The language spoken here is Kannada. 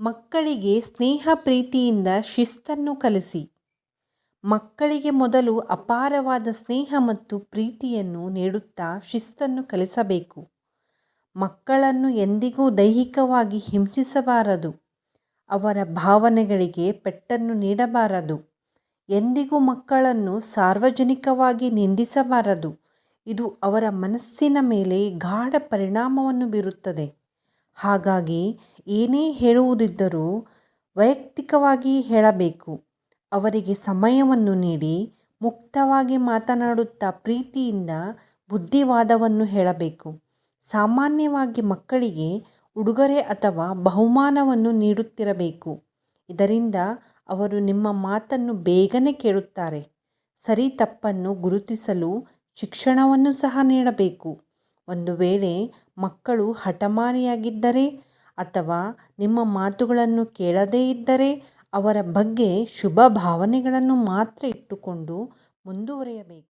ಮಕ್ಕಳಿಗೆ ಸ್ನೇಹ ಪ್ರೀತಿಯಿಂದ ಶಿಸ್ತನ್ನು ಕಲಿಸಿ. ಮಕ್ಕಳಿಗೆ ಮೊದಲು ಅಪಾರವಾದ ಸ್ನೇಹ ಮತ್ತು ಪ್ರೀತಿಯನ್ನು ನೀಡುತ್ತಾ ಶಿಸ್ತನ್ನು ಕಲಿಸಬೇಕು. ಮಕ್ಕಳನ್ನು ಎಂದಿಗೂ ದೈಹಿಕವಾಗಿ ಹಿಂಸಿಸಬಾರದು. ಅವರ ಭಾವನೆಗಳಿಗೆ ಪೆಟ್ಟನ್ನು ನೀಡಬಾರದು. ಎಂದಿಗೂ ಮಕ್ಕಳನ್ನು ಸಾರ್ವಜನಿಕವಾಗಿ ನಿಂದಿಸಬಾರದು. ಇದು ಅವರ ಮನಸ್ಸಿನ ಮೇಲೆ ಗಾಢ ಪರಿಣಾಮವನ್ನು ಬೀರುತ್ತದೆ. ಹಾಗಾಗಿ ಏನೇ ಹೇಳುವುದಿದ್ದರೂ ವೈಯಕ್ತಿಕವಾಗಿ ಹೇಳಬೇಕು. ಅವರಿಗೆ ಸಮಯವನ್ನು ನೀಡಿ ಮುಕ್ತವಾಗಿ ಮಾತನಾಡುತ್ತಾ ಪ್ರೀತಿಯಿಂದ ಬುದ್ಧಿವಾದವನ್ನು ಹೇಳಬೇಕು. ಸಾಮಾನ್ಯವಾಗಿ ಮಕ್ಕಳಿಗೆ ಉಡುಗೊರೆ ಅಥವಾ ಬಹುಮಾನವನ್ನು ನೀಡುತ್ತಿರಬೇಕು. ಇದರಿಂದ ಅವರು ನಿಮ್ಮ ಮಾತನ್ನು ಬೇಗನೆ ಕೇಳುತ್ತಾರೆ. ಸರಿ ತಪ್ಪನ್ನು ಗುರುತಿಸಲು ಶಿಕ್ಷಣವನ್ನು ಸಹ ನೀಡಬೇಕು. ಒಂದು ವೇಳೆ ಮಕ್ಕಳು ಹಠಮಾರಿಯಾಗಿದ್ದರೆ ಅಥವಾ ನಿಮ್ಮ ಮಾತುಗಳನ್ನು ಕೇಳದೇ ಇದ್ದರೆ ಅವರ ಬಗ್ಗೆ ಶುಭ ಭಾವನೆಗಳನ್ನು ಮಾತ್ರ ಇಟ್ಟುಕೊಂಡು ಮುಂದುವರಿಯಬೇಕು.